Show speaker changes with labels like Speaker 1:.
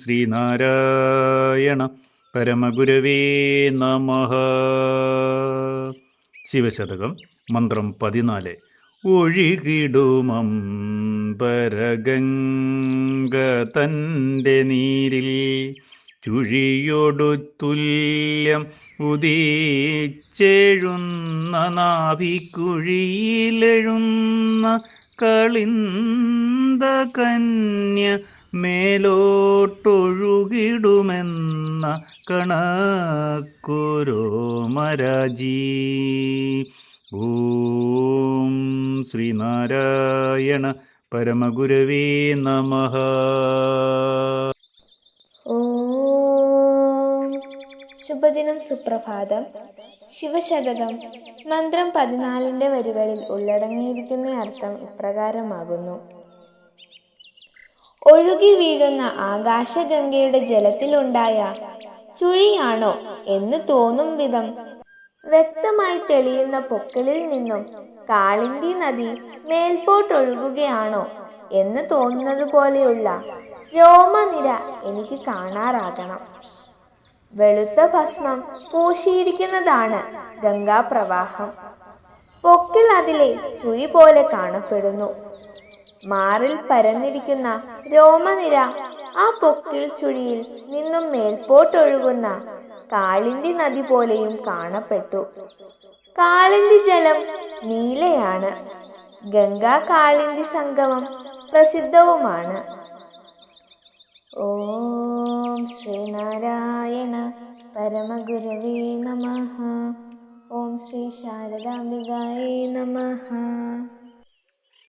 Speaker 1: ശ്രീനാരായണ പരമഗുരവേ നമ. ശിവശതകം മന്ത്രം പതിനാല്. ഒഴുകിടുമമ്പരഗംഗ തന്റെ നീരിൽ ചുഴിയോടു തുല്യം ഉദീച്ചെഴുന്ന നാവിക്കുഴിയിലെഴുന്ന കളിന്ത കന്യ മേലോട്ടൊഴുകിടുമെന്ന കണക്കുരോ മരാജീ. ഓം ശ്രീനാരായണ പരമഗുരവേ നമ.
Speaker 2: ശുഭദിനം സുപ്രഭാതം. ശിവശതകം. മന്ത്രം പതിനാലിന്റെ വരികളിൽ ഉള്ളടങ്ങിയിരിക്കുന്ന അർത്ഥം ഇപ്രകാരമാകുന്നു. ഒഴുകി വീഴുന്ന ആകാശഗംഗയുടെ ജലത്തിലുണ്ടായ ചുഴിയാണോ എന്ന് തോന്നും വിധം വ്യക്തമായി തെളിയുന്ന പൊക്കിളിൽ നിന്നും കാളിന്തി നദി മേൽപോട്ടൊഴുകുകയാണോ എന്ന് തോന്നുന്നത് പോലെയുള്ള രോമനിര എനിക്ക് കാണാറാകണം. വെളുത്ത ഭസ്മം പൂശിയിരിക്കുന്നതാണ് ഗംഗാപ്രവാഹം. പൊക്കിൾ അതിലെ ചുഴി പോലെ കാണപ്പെടുന്നു. മാറിൽ പരന്നിരിക്കുന്ന രോമനിര ആ പൊക്കിൾ ചുഴിയിൽ നിന്നും മേൽപോട്ടൊഴുകുന്ന കാളിന്തി നദി പോലെയും കാണപ്പെട്ടു. കാളിന്തി ജലം നീലയാണ്. ഗംഗാ കാളിന്തി സംഗമം പ്രസിദ്ധവുമാണ്. ഓം ശ്രീനാരായണ പരമഗുരവേ നമ. ഓം ശ്രീ ശാരദാംബികായേ നമഃ.